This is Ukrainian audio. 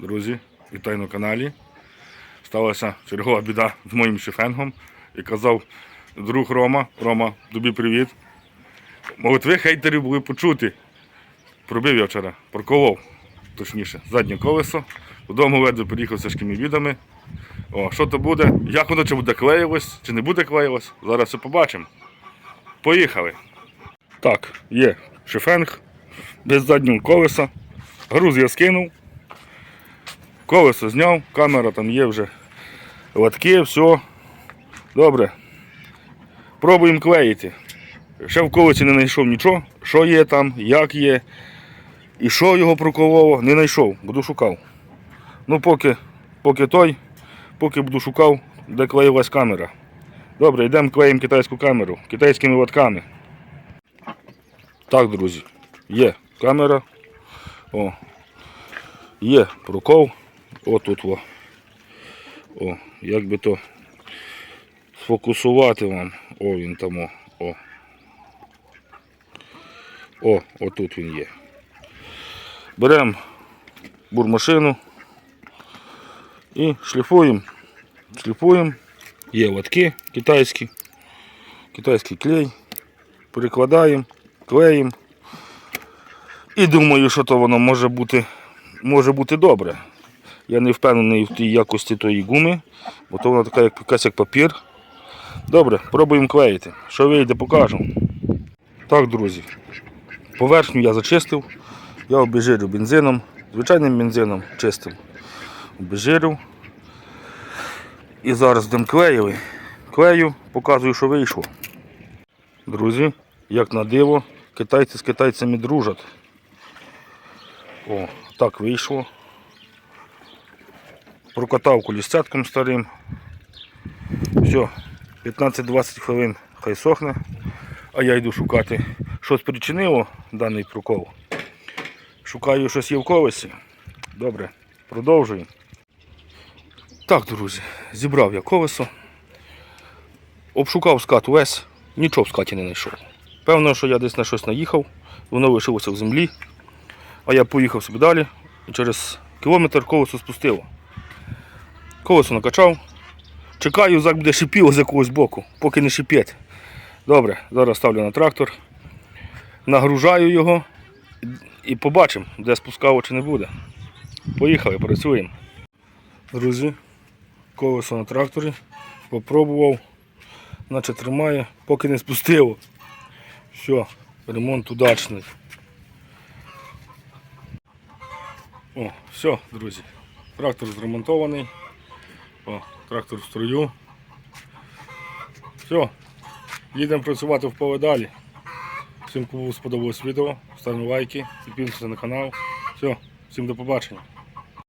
Друзі, вітаю на каналі. Сталася чергова біда з моїм шефенгом. І казав друг Рома, Рома, тобі привіт. Мовить, ви хейтерів були почути. Пробив я вчора, проколов, точніше, заднє колесо. Додому ледве приїхав з тяжкими відами. О, що то буде? Як воно чи буде клеїлось, чи не буде клеїлось? Зараз все побачимо. Поїхали. Так, є шефенг без заднього колеса. Груз я скинув. Колесо зняв, камера там є вже. Латки, все. Добре. Пробуємо клеїти. Ще в колесі не знайшов нічого, що є там, як є. І що його прокололо, не знайшов, буду шукав. Ну поки, поки той, поки буду шукав, де клеїлась камера. Добре, йдемо клеїмо китайську камеру китайськими латками. Так, друзі, є камера. О, є прокол. О, тут во. О, як би то сфокусувати вам. О, він там. О. О, о отут він є. Беремо бурмашину і шліфуємо. Шліфуємо. Є латки китайські, китайський клей. Перекладаємо, клеїмо. І думаю, що то воно може бути, може бути добре. Я не впевнений в тій якості тої гуми, бо то вона така як якась як папір. Добре, пробуємо клеїти. Що вийде, покажу. Так, друзі. Поверхню я зачистив. Я обезжирив бензином, звичайним бензином чистив. Обезжирив. І зараз будемо клеїли. Клею, показую, що вийшло. Друзі, як на диво, китайці з китайцями дружать. О, так вийшло. Прокатав колісцятком старим. Все, 15-20 хвилин хай сохне, а я йду шукати, що спричинило даний прокол. Шукаю щось є в колесі. Добре, продовжуємо. Так, друзі, зібрав я колесо. Обшукав скат весь, нічого в скаті не знайшов. Певно, що я десь на щось наїхав, воно лишилося в землі. А я поїхав собі далі і через кілометр колесо спустило. Колесо накачав. Чекаю, як буде шипіло з якогось боку, поки не шипить. Добре, зараз ставлю на трактор, нагружаю його і побачимо, де спускало чи не буде. Поїхали, працюємо. Друзі, колесо на тракторі. Попробував, наче тримає, поки не спустило. Все, ремонт удачний. О, все, друзі. Трактор зремонтований. О, трактор в струю. Все. Їдемо працювати в поведалі. Всім, кому сподобалось відео, ставимо лайки, підписуйтесь на канал. Все, всім до побачення.